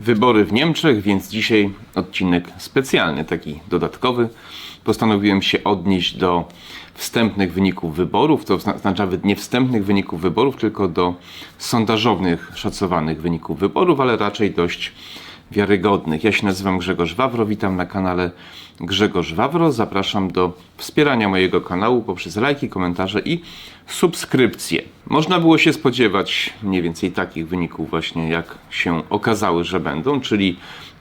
Wybory w Niemczech, więc dzisiaj odcinek specjalny, taki dodatkowy. Postanowiłem się odnieść do wstępnych wyników wyborów, to zna- znaczy nawet nie wstępnych wyników wyborów, tylko do sondażownych, szacowanych wyników wyborów, ale raczej dość wiarygodnych. Ja się nazywam Grzegorz Wawro, witam na kanale Grzegorz Wawro. Zapraszam do wspierania mojego kanału poprzez lajki, komentarze i subskrypcje. Można było się spodziewać mniej więcej takich wyników właśnie, jak się okazały, że będą, czyli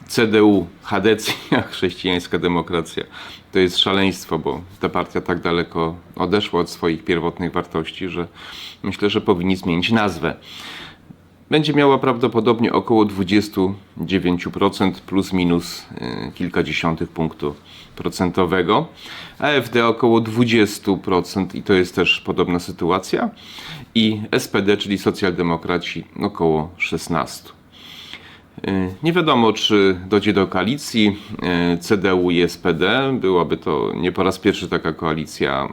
CDU, Hadecja, chrześcijańska demokracja. To jest szaleństwo, bo ta partia tak daleko odeszła od swoich pierwotnych wartości, że myślę, że powinni zmienić nazwę będzie miała prawdopodobnie około 29% plus minus y, kilkadziesiątych punktu procentowego. AfD około 20% i to jest też podobna sytuacja. I SPD, czyli socjaldemokraci około 16%. Y, Nie wiadomo, czy dojdzie do koalicji y, CDU i SPD. Byłaby to nie po raz pierwszy taka koalicja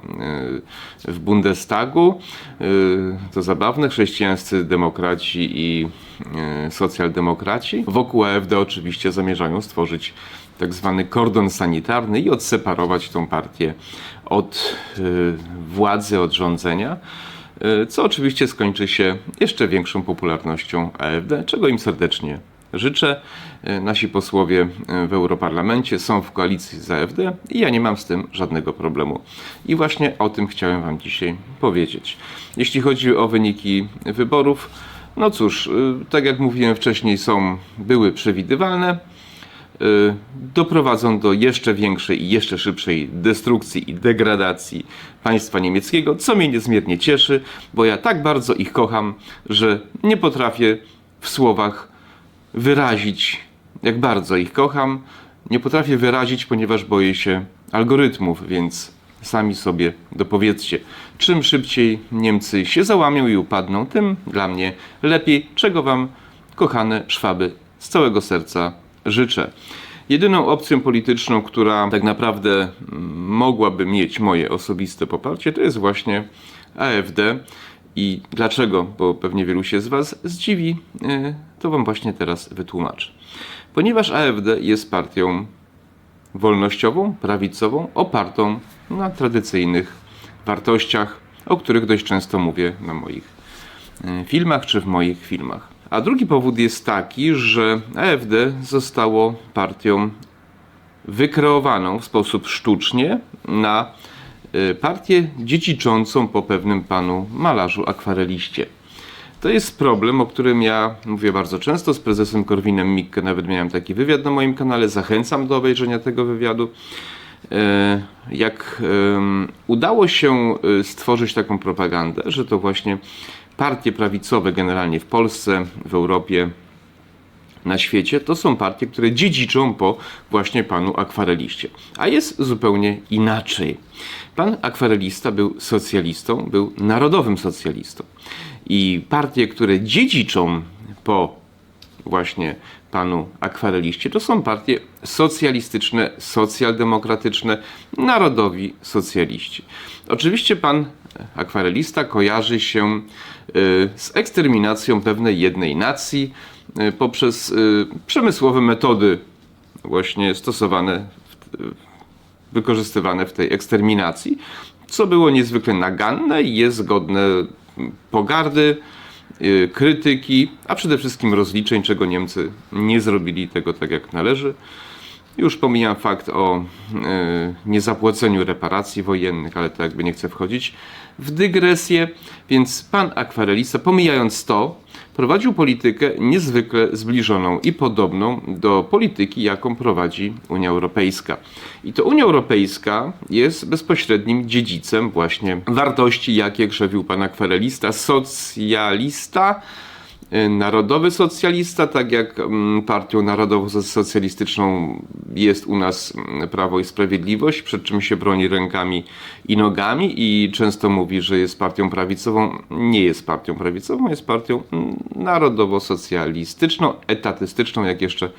y, w Bundestagu. To zabawne, chrześcijańscy demokraci i socjaldemokraci. Wokół AfD oczywiście zamierzają stworzyć tak zwany kordon sanitarny i odseparować tą partię od władzy, od rządzenia. Co oczywiście skończy się jeszcze większą popularnością AfD, czego im serdecznie życzę. Y, Nasi posłowie y, w Europarlamencie są w koalicji z AfD i ja nie mam z tym żadnego problemu. I właśnie o tym chciałem Wam dzisiaj powiedzieć. Jeśli chodzi o wyniki wyborów, no cóż, y, tak jak mówiłem wcześniej, są, były przewidywalne doprowadzą do jeszcze większej i jeszcze szybszej destrukcji i degradacji państwa niemieckiego, co mnie niezmiernie cieszy, bo ja tak bardzo ich kocham, że nie potrafię w słowach wyrazić, jak bardzo ich kocham. Nie potrafię wyrazić, ponieważ boję się algorytmów, więc sami sobie dopowiedzcie. Czym szybciej Niemcy się załamią i upadną, tym dla mnie lepiej, czego Wam, kochane szwaby, z całego serca życzę. Jedyną opcją polityczną, która tak naprawdę mm, mogłaby mieć moje osobiste poparcie, to jest właśnie AfD. I dlaczego? Bo pewnie wielu się z Was zdziwi, yy, to Wam właśnie teraz wytłumaczę. Ponieważ AfD jest partią wolnościową, prawicową, opartą na tradycyjnych wartościach, o których dość często mówię na moich e, filmach czy w moich filmach. A drugi powód jest taki, że AfD zostało partią wykreowaną w sposób sztucznie na e, partię dziedziczącą po pewnym panu malarzu akwareliście. To jest problem, o którym ja mówię bardzo często z prezesem Korwinem Mikke. Nawet miałem taki wywiad na moim kanale. Zachęcam do obejrzenia tego wywiadu. E, Jak udało się e, stworzyć taką propagandę, że to właśnie partie prawicowe generalnie w Polsce, w Europie, na świecie, to są partie, które dziedziczą po właśnie panu akwareliście. A jest zupełnie inaczej. Pan akwarelista był socjalistą, był narodowym socjalistą. I partie, które dziedziczą po właśnie panu akwareliście, to są partie socjalistyczne, socjaldemokratyczne, narodowi socjaliści. Oczywiście pan akwarelista kojarzy się y, z eksterminacją pewnej jednej nacji poprzez y, przemysłowe metody właśnie stosowane, w, wykorzystywane w tej eksterminacji, co było niezwykle naganne i jest godne pogardy, y, krytyki, a przede wszystkim rozliczeń, czego Niemcy nie zrobili tego tak jak należy. Już pomijam fakt o y, niezapłaceniu reparacji wojennych, ale to jakby nie chcę wchodzić w dygresję, więc pan akwarelista, pomijając to, prowadził politykę niezwykle zbliżoną i podobną do polityki, jaką prowadzi Unia Europejska. I to Unia Europejska jest bezpośrednim dziedzicem właśnie wartości, jakie krzewił pan akwarelista, socjalista, narodowy socjalista, tak jak mm, partią narodowo-socjalistyczną jest u nas mm, Prawo i Sprawiedliwość, przed czym się broni rękami i nogami i często mówi, że jest partią prawicową. Nie jest partią prawicową, jest partią mm, narodowo-socjalistyczną, etatystyczną, jak jeszcze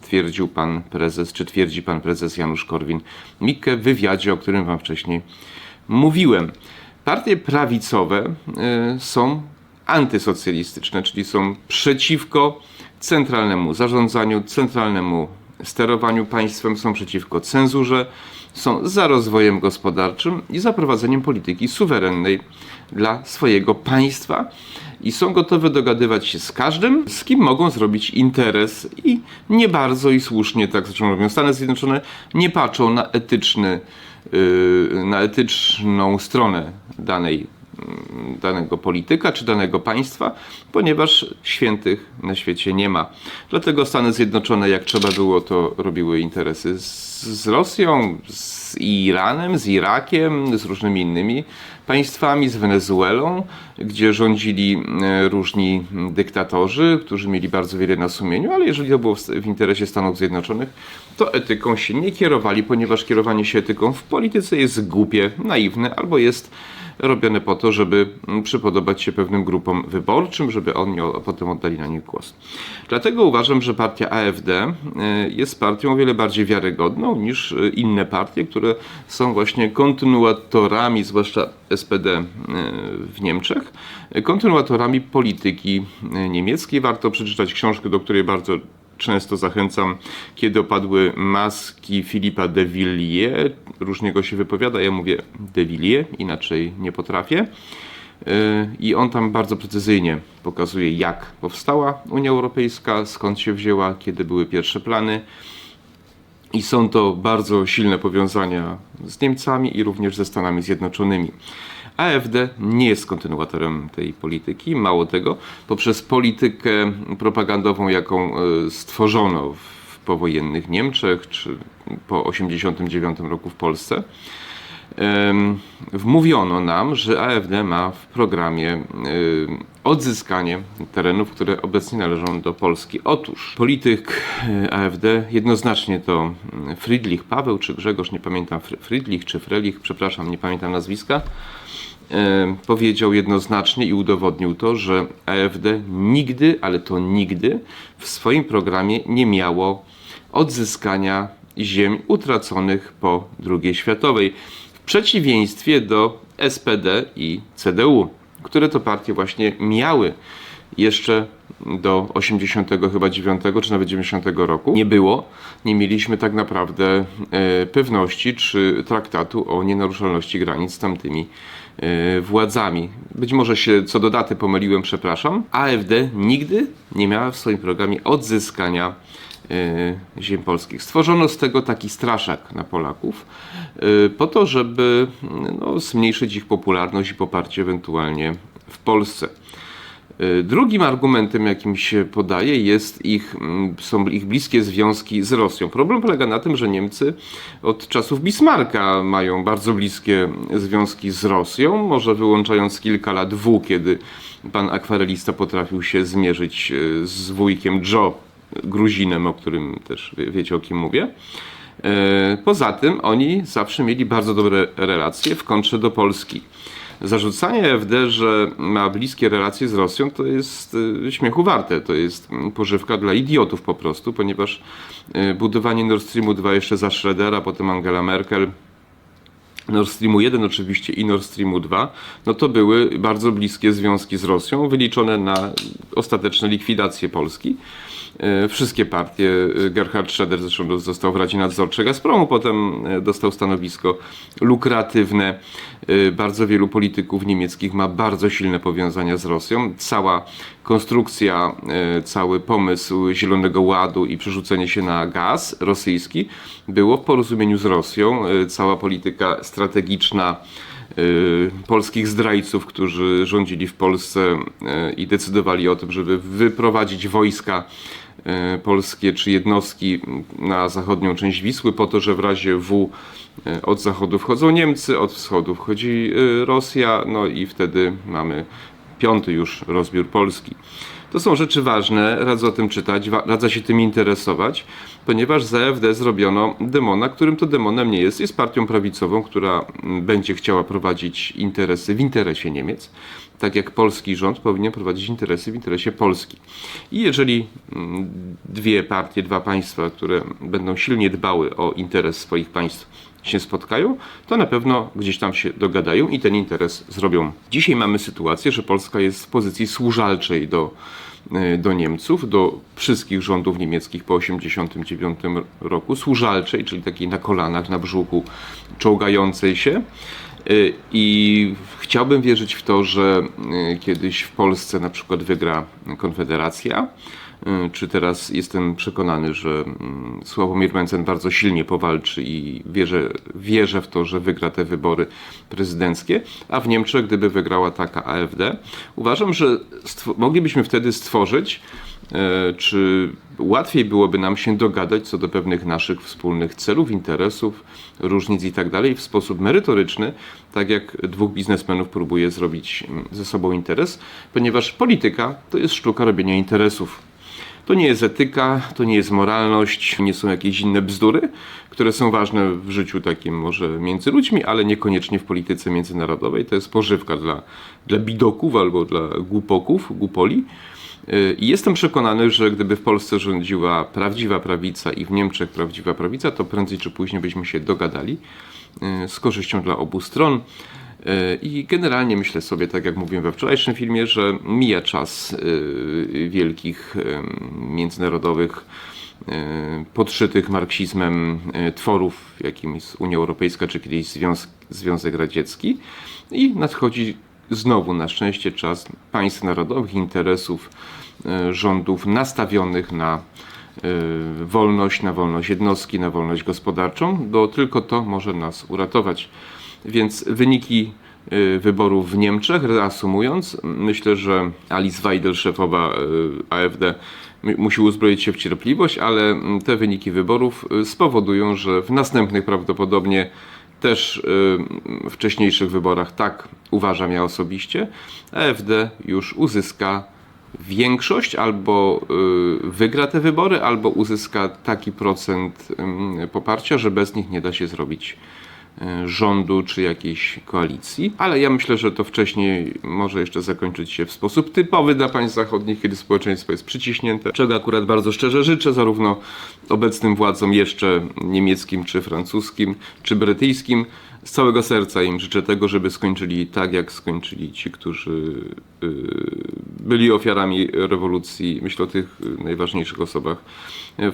twierdził pan prezes, czy twierdzi pan prezes Janusz Korwin-Mikke w wywiadzie, o którym wam wcześniej mówiłem. Partie prawicowe y, są antysocjalistyczne, czyli są przeciwko centralnemu zarządzaniu, centralnemu sterowaniu państwem, są przeciwko cenzurze, są za rozwojem gospodarczym i za prowadzeniem polityki suwerennej dla swojego państwa. I są gotowe dogadywać się z każdym, z kim mogą zrobić interes. I nie bardzo i słusznie, tak zresztą robią Stany Zjednoczone, nie patrzą na etyczny, yy, na etyczną stronę danej danego polityka czy danego państwa, ponieważ świętych na świecie nie ma. Dlatego Stany Zjednoczone, jak trzeba było, to robiły interesy z, z Rosją, z Iranem, z Irakiem, z różnymi innymi państwami, z Wenezuelą, gdzie rządzili e, różni dyktatorzy, którzy mieli bardzo wiele na sumieniu, ale jeżeli to było w interesie Stanów Zjednoczonych, to etyką się nie kierowali, ponieważ kierowanie się etyką w polityce jest głupie, naiwne albo jest robione po to, żeby mm, przypodobać się pewnym grupom wyborczym, żeby oni potem oddali na nich głos. Dlatego uważam, że partia AfD y, jest partią o wiele bardziej wiarygodną niż y, inne partie, które są właśnie kontynuatorami, zwłaszcza SPD y, w Niemczech, kontynuatorami polityki niemieckiej. Warto przeczytać książkę, do której bardzo często zachęcam, kiedy opadły maski Filipa de Villiers. Różnie go się wypowiada, ja mówię de Villiers, inaczej nie potrafię. Yy, I on tam bardzo precyzyjnie pokazuje, jak powstała Unia Europejska, skąd się wzięła, kiedy były pierwsze plany. I są to bardzo silne powiązania z Niemcami i również ze Stanami Zjednoczonymi. AfD nie jest kontynuatorem tej polityki. Mało tego, poprzez politykę propagandową, jaką e, stworzono w powojennych Niemczech czy po 1989 roku w Polsce, wmówiono nam, że AfD ma w programie em, odzyskanie terenów, które obecnie należą do Polski. Otóż polityk e, AfD jednoznacznie to mm, Friedrich Paweł czy Grzegorz, nie pamiętam, Fr- Friedrich czy Frelich, przepraszam, nie pamiętam nazwiska, e, powiedział jednoznacznie i udowodnił to, że AfD nigdy, ale to nigdy w swoim programie nie miało odzyskania ziem utraconych po II światowej. W przeciwieństwie do SPD i CDU, które to partie właśnie miały jeszcze do 80 chyba 9 czy nawet 90 roku nie było, nie mieliśmy tak naprawdę e, pewności czy traktatu o nienaruszalności granic z tamtymi e, władzami. Być może się co do daty pomyliłem, przepraszam. AfD nigdy nie miała w swoim programie odzyskania e, ziem polskich. Stworzono z tego taki straszak na Polaków, po to, żeby no, zmniejszyć ich popularność i poparcie ewentualnie w Polsce. Y, Drugim argumentem, jakim się podaje, jest ich, są ich bliskie związki z Rosją. Problem polega na tym, że Niemcy od czasów Bismarcka mają bardzo bliskie związki z Rosją, może wyłączając kilka lat W, kiedy pan akwarelista potrafił się zmierzyć y, z wujkiem Joe, Gruzinem, o którym też wie- wiecie o kim mówię. E, Poza tym oni zawsze mieli bardzo dobre relacje w kontrze do Polski. Zarzucanie AfD, że ma bliskie relacje z Rosją, to jest y, śmiechu warte. To jest mm, pożywka dla idiotów po prostu, ponieważ y, budowanie Nord Streamu 2 jeszcze za Schrödera, potem Angela Merkel, Nord Streamu 1 oczywiście i Nord Streamu 2, no to były bardzo bliskie związki z Rosją, wyliczone na ostateczne likwidacje Polski. E, Wszystkie partie, e, Gerhard Schröder zresztą został w Radzie Nadzorczej Gazpromu, potem e, dostał stanowisko lukratywne. Bardzo wielu polityków niemieckich ma bardzo silne powiązania z Rosją. Cała konstrukcja, cały pomysł Zielonego Ładu i przerzucenie się na gaz rosyjski było w porozumieniu z Rosją. Cała polityka strategiczna polskich zdrajców, którzy rządzili w Polsce y, i decydowali o tym, żeby wyprowadzić wojska y, polskie czy jednostki na zachodnią część Wisły, po to, że w razie W y, od zachodu wchodzą Niemcy, od wschodu wchodzi y, Rosja, no i wtedy mamy piąty już rozbiór Polski. To są rzeczy ważne, radzę o tym czytać, radzę się tym interesować, ponieważ z AfD zrobiono demona, którym to demonem nie jest. Jest partią prawicową, która mm, będzie chciała prowadzić interesy w interesie Niemiec, tak jak polski rząd powinien prowadzić interesy w interesie Polski. I jeżeli mm, dwie partie, dwa państwa, które będą silnie dbały o interes swoich państw, się spotkają, to na pewno gdzieś tam się dogadają i ten interes zrobią. Dzisiaj mamy sytuację, że Polska jest w pozycji służalczej do, y, do Niemców, do wszystkich rządów niemieckich po 1989 roku, służalczej, czyli takiej na kolanach, na brzuchu, czołgającej się. Y, I chciałbym wierzyć w to, że y, kiedyś w Polsce na przykład wygra Konfederacja, czy teraz jestem przekonany, że mm, Sławomir Mencen bardzo silnie powalczy i wierzę, wierzę w to, że wygra te wybory prezydenckie, a w Niemczech, gdyby wygrała taka AfD, uważam, że moglibyśmy wtedy stworzyć e, czy łatwiej byłoby nam się dogadać co do pewnych naszych wspólnych celów, interesów, różnic i tak dalej w sposób merytoryczny, tak jak dwóch biznesmenów próbuje zrobić mm, ze sobą interes, ponieważ polityka to jest sztuka robienia interesów. To nie jest etyka, to nie jest moralność, nie są jakieś inne bzdury, które są ważne w życiu takim może między ludźmi, ale niekoniecznie w polityce międzynarodowej. To jest pożywka dla, dla bidoków albo dla głupoków, głupoli. Yy, I jestem przekonany, że gdyby w Polsce rządziła prawdziwa prawica i w Niemczech prawdziwa prawica, to prędzej czy później byśmy się dogadali yy, z korzyścią dla obu stron. I generalnie myślę sobie, tak jak mówiłem we wczorajszym filmie, że mija czas yy, wielkich yy, międzynarodowych yy, podszytych marksizmem tworów, jakim jest Unia Europejska czy kiedyś Związ Związek Radziecki i nadchodzi znowu na szczęście czas państw narodowych, interesów rządów nastawionych na wolność, na wolność jednostki, na wolność gospodarczą, bo tylko to może nas uratować. Więc wyniki y, wyborów w Niemczech, reasumując, myślę, że Alice Weidel, szefowa y, AfD, musi uzbroić się w cierpliwość, ale mm, te wyniki wyborów y, spowodują, że w następnych prawdopodobnie też wcześniejszych wyborach, tak uważam ja osobiście, AfD już uzyska większość albo wygra te wybory, albo uzyska taki procent ym, poparcia, że bez nich nie da się zrobić rządu czy jakiejś koalicji. Ale ja myślę, że to wcześniej może jeszcze zakończyć się w sposób typowy dla państw zachodnich, kiedy społeczeństwo jest przyciśnięte, czego akurat bardzo szczerze życzę zarówno obecnym władzom jeszcze niemieckim, czy francuskim, czy brytyjskim. Z całego serca im życzę tego, żeby skończyli tak, jak skończyli ci, którzy y, byli ofiarami rewolucji. Myślę o tych y, najważniejszych osobach y,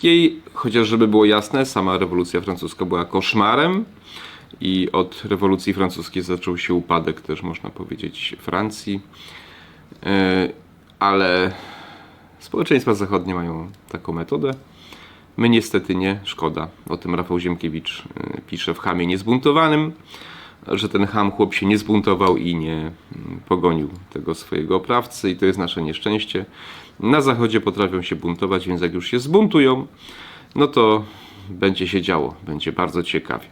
francuskiej, chociaż żeby było jasne, sama rewolucja francuska była koszmarem i od rewolucji francuskiej zaczął się upadek, też można powiedzieć, Francji. Y, Ale społeczeństwa zachodnie mają taką metodę. My niestety nie, szkoda. O tym Rafał Ziemkiewicz y, pisze w Hamie Niezbuntowanym, że ten Ham chłop się nie zbuntował i nie mm, pogonił tego swojego oprawcy i to jest nasze nieszczęście. Na zachodzie potrafią się buntować, więc jak już się zbuntują, no to będzie się działo, będzie bardzo ciekawie.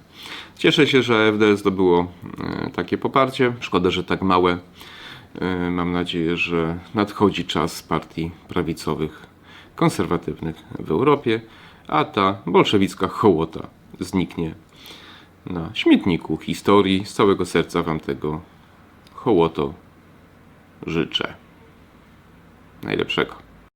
Cieszę się, że AfD zdobyło y, takie poparcie. Szkoda, że tak małe. Y, Mam nadzieję, że nadchodzi czas partii prawicowych, konserwatywnych w Europie, a ta bolszewicka hołota zniknie na śmietniku historii. Z całego serca Wam tego hołoto życzę. Najlepszego.